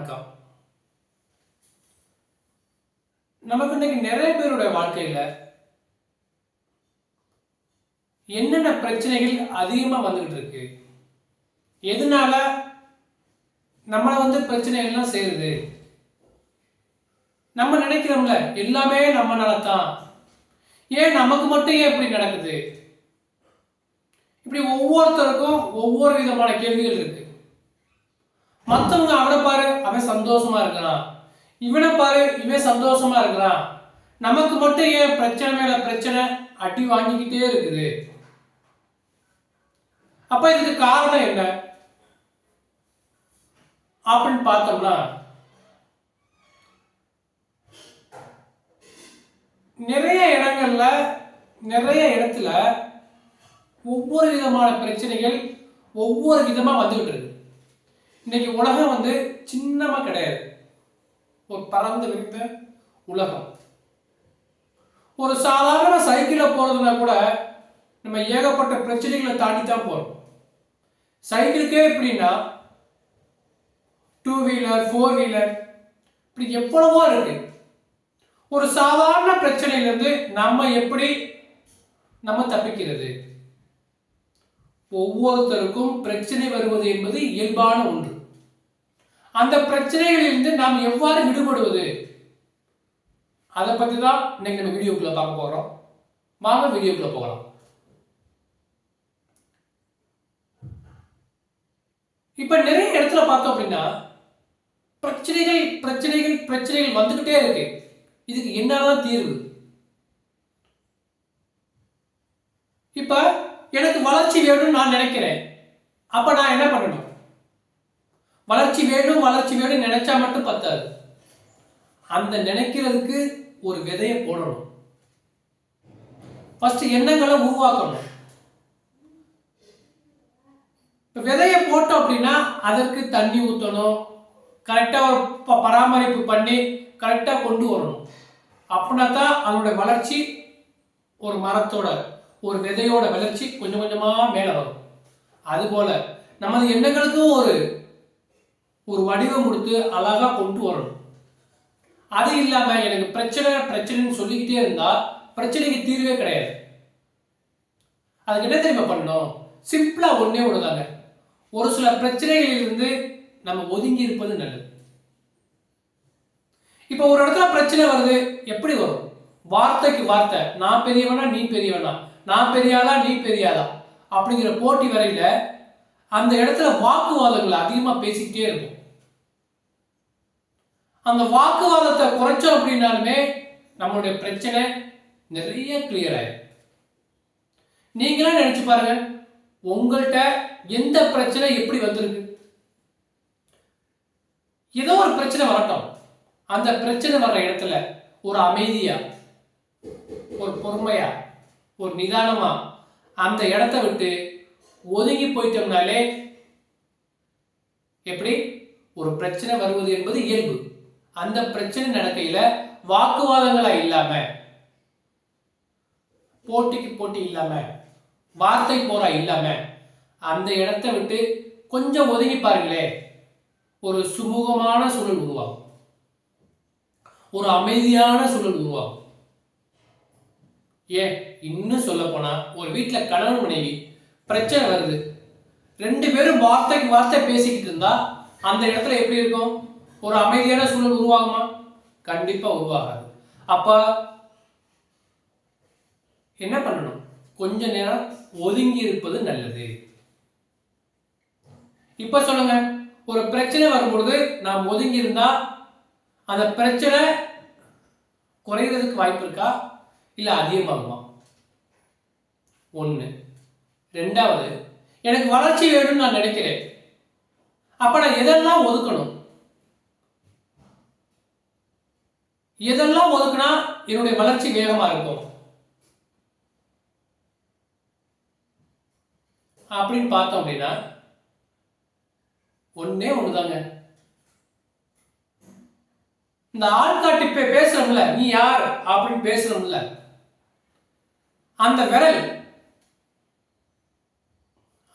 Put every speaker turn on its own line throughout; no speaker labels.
வணக்கம். நமக்கு இன்னைக்கு நிறைய பேருடைய வாழ்க்கையில என்னென்ன பிரச்சனைகள் அதிகமா வந்துகிட்டு இருக்கு? எதனால நம்மளை வந்து பிரச்சனைகள்லாம் சேருது? நம்ம நினைக்கிறோம்ல எல்லாமே நம்மனால தான் ஏன் நமக்கு மட்டும் ஏன் இப்படி நடக்குது? இப்படி ஒவ்வொருத்தருக்கும் ஒவ்வொரு விதமான கேள்விகள் இருக்கு. மற்றவங்க அவனை பாரு அவன் சந்தோஷமா இருக்கிறான். இவனை பாரு இவன் சந்தோஷமா இருக்கிறான். நமக்கு மட்டும் ஏன் பிரச்சனை மேல பிரச்சனை? அடி வாங்கிக்கிட்டே இருக்குது. அப்ப இதுக்கு காரணம் என்ன? அப்படின்னு பார்த்தோம்னா நிறைய இடங்கள்ல நிறைய இடத்துல ஒவ்வொரு விதமான பிரச்சனைகள் ஒவ்வொரு விதமா வந்துகிட்டு இருக்கு. இன்னைக்கு உலகம் வந்து சின்னமா கிடையாது. ஒரு பறந்து விரித்த உலகம். ஒரு சாதாரண சைக்கிளில் போறதுனா கூட நம்ம ஏகப்பட்ட பிரச்சனைகளை தாண்டி தான் போறோம். சைக்கிளுக்கே எப்படின்னா டூ வீலர் ஃபோர் வீலர் இப்படி எவ்வளவோ இருக்கு. ஒரு சாதாரண பிரச்சனையிலிருந்து நம்ம எப்படி நம்ம தப்பிக்கிறது? ஒவ்வொருத்தருக்கும் பிரச்சனை வருவது என்பது இயல்பான ஒன்று. அந்த பிரச்சனைகளிலிருந்து நாம் எவ்வாறு விடுபடுவது? அதை பத்தி தான் இன்னைக்கு நம்ம வீடியோக்குள்ள பார்க்க போறோம். வாங்க வீடியோக்குள்ள போகலாம். இப்ப நிறைய இடத்துல பார்த்தோம் அப்படின்னா பிரச்சனைகள் பிரச்சனைகள் பிரச்சனைகள் வந்துகிட்டே இருக்கு. இதுக்கு என்னதான் தீர்வு? இப்ப எனக்கு வளர்ச்சி வேணும்னு நான் நினைக்கிறேன். அப்ப நான் என்ன பண்ணணும்? வளர்ச்சி வேணும் வளர்ச்சி வேணும் நினைச்சா மட்டும் பத்தாது. அந்த நினைக்கிறதுக்கு ஒரு விதையை போடணும். ஃபர்ஸ்ட் எண்ணங்களை உருவாக்கணும். இப்போ விதையை போட்டோம் அப்படின்னா அதற்கு தண்ணி ஊற்றணும் கரெக்டாக ஒரு ப- பராமரிப்பு பண்ணி கரெக்டாக கொண்டு வரணும். அப்படின்னா தான் அதனுடைய வளர்ச்சி ஒரு மரத்தோட ஒரு விதையோட வளர்ச்சி கொஞ்சம் கொஞ்சமாக மேலே வரும். அதுபோல நமது எண்ணங்களுக்கும் ஒரு ஒரு வடிவம் கொடுத்து அழகாக கொண்டு வரணும். அது இல்லாமல் எனக்கு பிரச்சனை பிரச்சனைன்னு சொல்லிக்கிட்டே இருந்தால் பிரச்சனைக்கு தீர்வே கிடையாது. அதுக்கு என்ன தெரியுமா பண்ணணும்? சிம்பிளாக ஒன்றே விடுதாங்க ஒரு சில பிரச்சனைகளிலிருந்து நம்ம ஒதுங்கி இருப்பது நல்லது. இப்போ ஒரு இடத்துல பிரச்சனை வருது எப்படி வரும்? வார்த்தைக்கு வார்த்தை. நான் பெரியவனா நீ பெரியவனா? நான் பெரியாளா நீ பெரியாளா? அப்படிங்கிற போட்டி வரையில அந்த இடத்துல வாக்குவாதங்கள் அதிகமாக பேசிக்கிட்டே இருக்கும். அந்த வாக்குவாதத்தை குறைச்சோம் அப்படின்னாலுமே நம்மளுடைய பிரச்சனை நிறைய கிளியர் ஆயிடும் நீங்களே நினைச்சு பாருங்க உங்கள்கிட்ட எந்த பிரச்சனை எப்படி வந்திருக்கு? ஏதோ ஒரு பிரச்சனை வரட்டும். அந்த பிரச்சனை வர்ற இடத்துல ஒரு அமைதியா ஒரு பொறுமையா ஒரு நிதானமா அந்த இடத்த விட்டு ஒதுங்கி போயிட்டோம்னாலே எப்படி? ஒரு பிரச்சனை வருவது என்பது இயல்பு. அந்த பிரச்சனை நடக்கையில வாக்குவாதங்களா இல்லாம போட்டிக்கு போட்டி இல்லாம வார்த்தை போரா இல்லாம அந்த இடத்த விட்டு கொஞ்சம் ஒதுங்கி பாருங்களே ஒரு சுமூகமான சூழல் உருவாகும். ஒரு அமைதியான சூழல் உருவாகும். ஏன்? இன்னும் சொல்ல போனா ஒரு வீட்டில் கணவன் மனைவி பிரச்சனை வருது. ரெண்டு பேரும் வார்த்தைக்கு வார்த்தை பேசிக்கிட்டு இருந்தா அந்த இடத்துல எப்படி இருக்கும்? ஒரு அமைதியான சூழல் உருவாகுமா? கண்டிப்பா உருவாகாது. அப்ப என்ன பண்ணணும்? கொஞ்ச நேரம் ஒதுங்கி இருப்பது நல்லது. இப்ப சொல்லுங்க. ஒரு பிரச்சனை வரும்பொழுது நாம் ஒதுங்கி இருந்தா அந்த பிரச்சனை குறைகிறதுக்கு வாய்ப்பு இருக்கா? இல்ல அதிகமாகுமா? ஒன்று ரெண்டாவது எனக்கு வளர்ச்சி வேணும்னு நான் நினைக்கிறேன். அப்ப நான் எதெல்லாம் ஒதுக்கணும்? எதெல்லாம் ஒதுக்குனா என்னுடைய வளர்ச்சி வேகமா இருக்கும்? அப்படின்னு பார்த்தோம் அப்படின்னா ஒண்ணே ஒண்ணுதாங்க. இந்த ஆள்காட்டி பேசுறோம்ல நீ யார் அப்படின்னு பேசுறோம்ல அந்த விரல்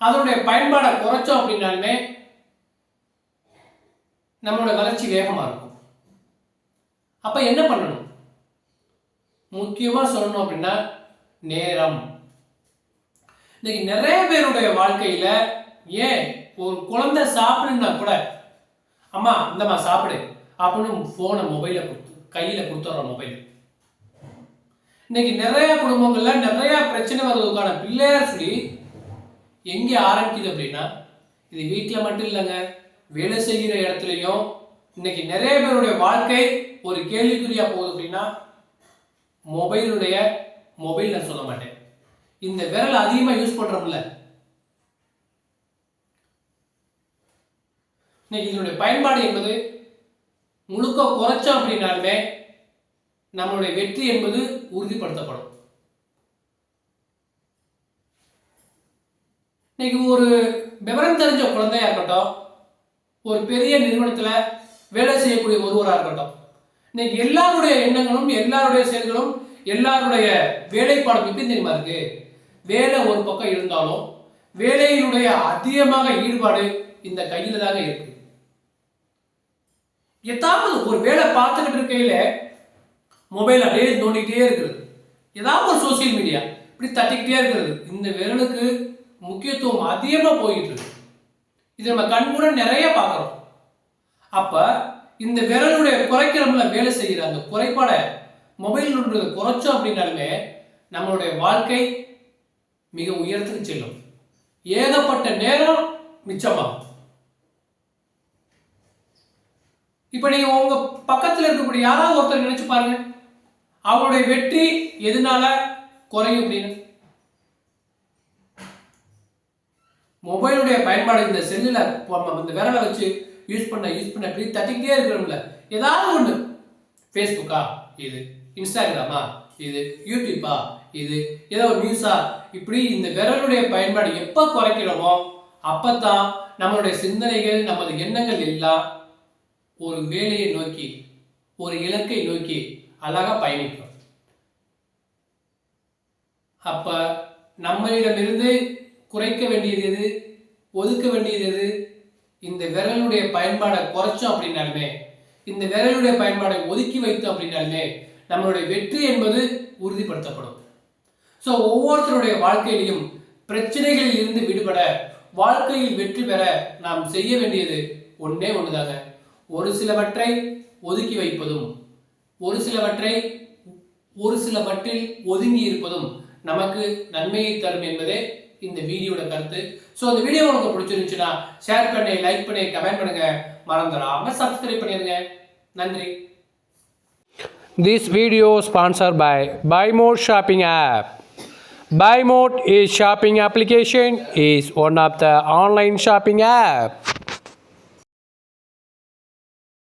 அதனுடைய பயன்பாடை குறைச்சோம் அப்படின்னாலுமே நம்மளோட வளர்ச்சி வேகமாக இருக்கும். அப்போ என்ன பண்ணணும்? முக்கியமாக சொல்லணும் அப்படின்னா நேரம். இன்னைக்கு நிறைய பேருடைய வாழ்க்கையில் ஏன் ஒரு குழந்தை சாப்பிடுன்னா கூட அம்மா இந்தம்மா சாப்பிடு அப்படின்னு ஃபோனை மொபைலை கொடுத்து கையில் கொடுத்துட்றோம் மொபைல் இன்னைக்கு நிறைய குடும்பங்களில் நிறைய பிரச்சனை வர்றதுக்கான பிள்ளையார் சொல்லி எங்கே ஆரம்பிக்குது அப்படின்னா இது வீட்டில் மட்டும் இல்லைங்க. வேலை செய்கிற இடத்துலையும் இன்னைக்கு நிறைய பேருடைய வாழ்க்கை ஒரு கேள்விக்குறியாக போகுது அப்படின்னா மொபைலுடைய மொபைல் நான் சொல்ல மாட்டேன். இந்த விரல் அதிகமாக யூஸ் பண்ணுறோம்ல இன்னைக்கு இதனுடைய பயன்பாடு என்பது முழுக்க குறைச்சோம் அப்படின்னாலுமே நம்மளுடைய வெற்றி என்பது உறுதிப்படுத்தப்படும். இன்னைக்கு ஒரு விவரம் தெரிஞ்ச குழந்தையா இருக்கட்டும் ஒரு பெரிய நிறுவனத்துல வேலை செய்யக்கூடிய ஒருவராக இருக்கட்டும் இன்னைக்கு எல்லாருடைய எண்ணங்களும் எல்லாருடைய செயல்களும் எல்லாருடைய வேலைப்பாடும் எப்படி தெரியுமா இருக்கு? வேலை ஒரு பக்கம் இருந்தாலும் வேலையினுடைய அதிகமாக ஈடுபாடு இந்த கையில தாங்க இருக்கு. ஏதாவது ஒரு வேலை பார்த்துக்கிட்டு இருக்கையில மொபைல் அப்படியே தோண்டிக்கிட்டே இருக்கிறது. ஏதாவது ஒரு சோசியல் மீடியா இப்படி தட்டிக்கிட்டே இருக்கிறது. இந்த விரலுக்கு முக்கியத்துவம் அதிகமாக போயிட்டு இருக்கு. இது நம்ம கண்கூட நிறைய பார்க்குறோம். அப்போ இந்த விரலுடைய குறைக்கிறோம்ல வேலை செய்கிற அந்த குறைபாடை மொபைல் குறைச்சோம் அப்படின்னாலுமே நம்மளுடைய வாழ்க்கை மிக உயரத்துக்கு செல்லும். ஏகப்பட்ட நேரம் மிச்சமாகும். இப்போ நீங்கள் உங்கள் பக்கத்தில் இருக்கக்கூடிய யாராவது ஒருத்தர் நினைச்சு பாருங்க. அவருடைய வெற்றி எதனால குறையும் அப்படின்னு? மொபைலுடைய பயன்பாடு இந்த செல்லில் இந்த விரலை வச்சு யூஸ் பண்ண யூஸ் பண்ண இப்படி தட்டிக்கிட்டே இருக்கிறோம்ல. ஏதாவது ஒன்று ஃபேஸ்புக்கா இது. இன்ஸ்டாகிராமா இது. யூடியூப்பா இது. ஏதோ ஒரு நியூஸா இப்படி இந்த விரலுடைய பயன்பாடு எப்போ குறைக்கிறோமோ அப்பத்தான் நம்மளுடைய சிந்தனைகள் நமது எண்ணங்கள் எல்லாம் ஒரு வேலையை நோக்கி ஒரு இலக்கை நோக்கி அழகாக பயணிக்கும். அப்ப நம்மளிடமிருந்து குறைக்க வேண்டியது எது? ஒதுக்க வேண்டியது எது? இந்த விரலுடைய பயன்பாடை குறைச்சோம் அப்படின்னாலுமே இந்த விரலுடைய பயன்பாடை ஒதுக்கி வைத்தோம் அப்படின்னாலுமே நம்மளுடைய வெற்றி என்பது உறுதிப்படுத்தப்படும். ஸோ ஒவ்வொருத்தருடைய வாழ்க்கையிலையும் பிரச்சனைகளில் இருந்து விடுபட வாழ்க்கையில் வெற்றி பெற நாம் செய்ய வேண்டியது ஒன்றே ஒன்றுதாங்க ஒரு சிலவற்றை ஒதுக்கி வைப்பதும் ஒரு சிலவற்றை ஒரு சிலவற்றில் ஒதுங்கி இருப்பதும் நமக்கு நன்மையை தரும் என்பதே இந்த வீடியோட கருத்து ஸோ இந்த வீடியோ உங்களுக்கு பிடிச்சிருந்துச்சுன்னா ஷேர் பண்ணி லைக் பண்ணி கமெண்ட் பண்ணுங்க மறந்துடாம சப்ஸ்கிரைப் பண்ணிருங்க நன்றி
This video sponsored by Buy More Shopping app. Buy More is shopping application is one of the online shopping app.